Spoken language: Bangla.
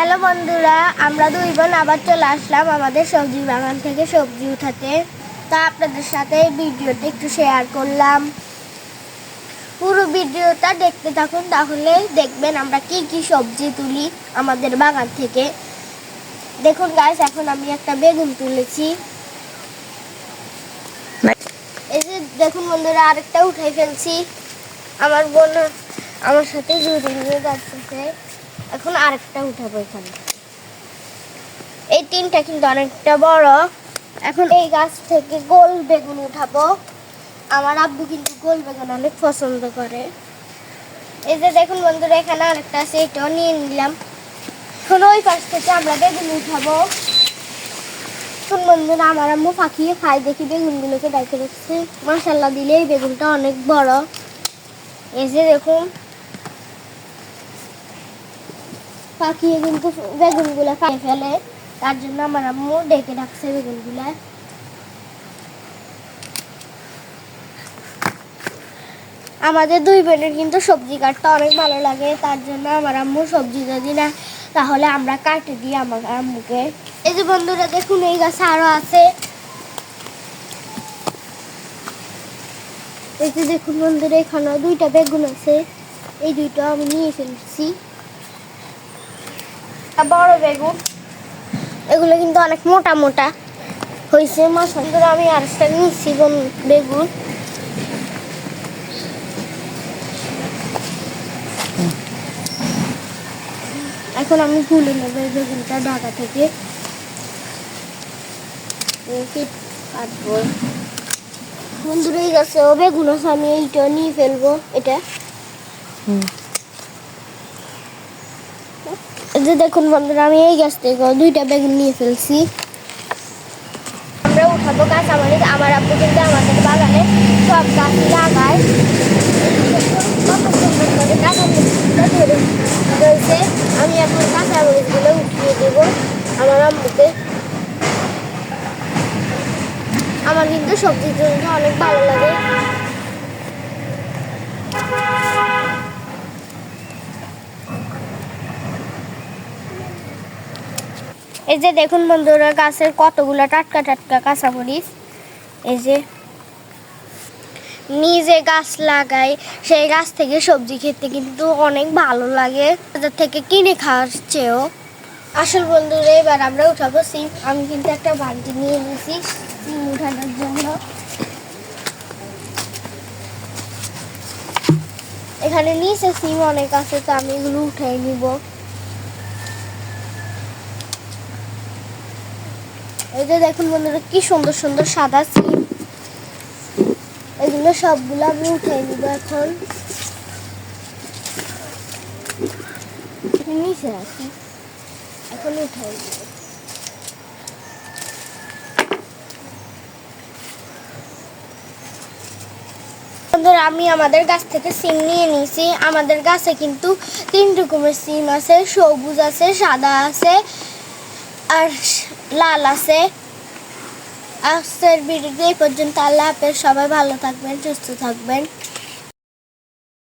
হ্যালো বন্ধুরা, আমরা দুই বোন আবার চলে আসলাম আমাদের সবজি বাগান থেকে সবজি উঠাতে। তা আপনাদের সাথে এই ভিডিওটা একটু শেয়ার করলাম। পুরো ভিডিওটা দেখতে থাকুন, তাহলে দেখবেন আমরা কি কি সবজি তুলি আমাদের বাগান থেকে। দেখুন গাছ এখন আমি একটা বেগুন তুলেছি। এই যে দেখুন বন্ধুরা, আরেকটা উঠাই ফেলছি। আমার বোন আমার সাথে জুড়ে নিয়ে যাচ্ছে। এখন আরেকটা উঠাবো এখানে। এই তিনটা কিন্তু অনেকটা বড়। এখন এই গাছ থেকে গোল বেগুন উঠাবো। আমার আব্বু কিন্তু গোল বেগুন অনেক পছন্দ করে। এই যে দেখুন বন্ধুরা এখানে আরেকটা আছে এটাও নিয়ে নিলাম। এখন ওই পাশ থেকে আমরা বেগুন উঠাবো। এখন বন্ধুরা আমার আম্মু পাখিয়ে খাই দেখি বেগুনগুলোকে দেখে রাখছে মাসাল্লাহ দিলে এই বেগুনটা অনেক বড়। এই যে দেখুন পাখিয়ে কিন্তু বেগুনগুলো খাই ফেলে। তার জন্য আমার আম্মু ডেকে রাখছে বেগুনগুলা। আমাদের দুই বোনের কিন্তু সবজি কাটতে অনেক ভালো লাগে, তার জন্য আমার আম্মু সবজি যদি না তাহলে আমরা কাটে দিই আমার আম্মুকে। এই যে বন্ধুরা, দেখুন এই গাছে আরও আছে। এই যে দেখুন বন্ধুরা এখানে দুইটা বেগুন আছে। এই দুইটা আমি নিয়ে ফেলছি। বড় বেগুন এগুলো কিন্তু অনেক মোটা মোটা। হয়েছে মাছ বন্ধুরা আমি আরেকটা নিচ্ছি বন- বেগুন। এখন আমি তুলে নেব এই বেগুনটা ঢাকা থেকে। কাটবো? বন্ধুরা এই গাছে ও বেগুন আছে আমি এইটা নিয়ে ফেলব এটা। এই যে দেখুন বন্ধুরা, আমি এই গাছ থেকে দুইটা বেগুন নিয়ে ফেলছি। আমরা উঠাবো গাছ আমাদের, আমার আব্বু কিন্তু আমাদের বাগানে সব গাছ লাগায়। আমি এখন কাঁচা উঠিয়ে আমার আমার কিন্তু সবজির জন্য অনেক ভালো লাগে। এই যে দেখুন বন্ধুরা, গাছের কতগুলো টাটকা টাটকা কাঁচা কাঁচামরিচ। এই যে নিজে গাছ লাগাই, সেই গাছ থেকে সবজি খেতে কিন্তু অনেক ভালো লাগে। বাজার থেকে কিনে খাওয়ার চেয়েও। আসল বন্ধুরা, এবার আমরা উঠাবো সিম। আমি কিন্তু একটা বালতি নিয়ে নিয়েছি সিম উঠানোর জন্য। এখানে নিচে সিম অনেক আছে, তো আমি এগুলো উঠাই নিব। এই যে দেখুন বন্ধুরা, কি সুন্দর সুন্দর সাদা সিম এগুলো সবগুলো আমি উঠে নিব এখন। নিচে রাখি এখন উঠাই দিব আমি আমাদের গাছ থেকে সিম নিয়ে নিয়েছি। আমাদের গাছে কিন্তু তিন রকমের সিম আছে, সবুজ আছে, সাদা আছে। আর লাল আছে। আজকের ভিডিওটি এই পর্যন্ত। আল্লাহ হাফেজ। সবাই ভালো থাকবেন সুস্থ থাকবেন।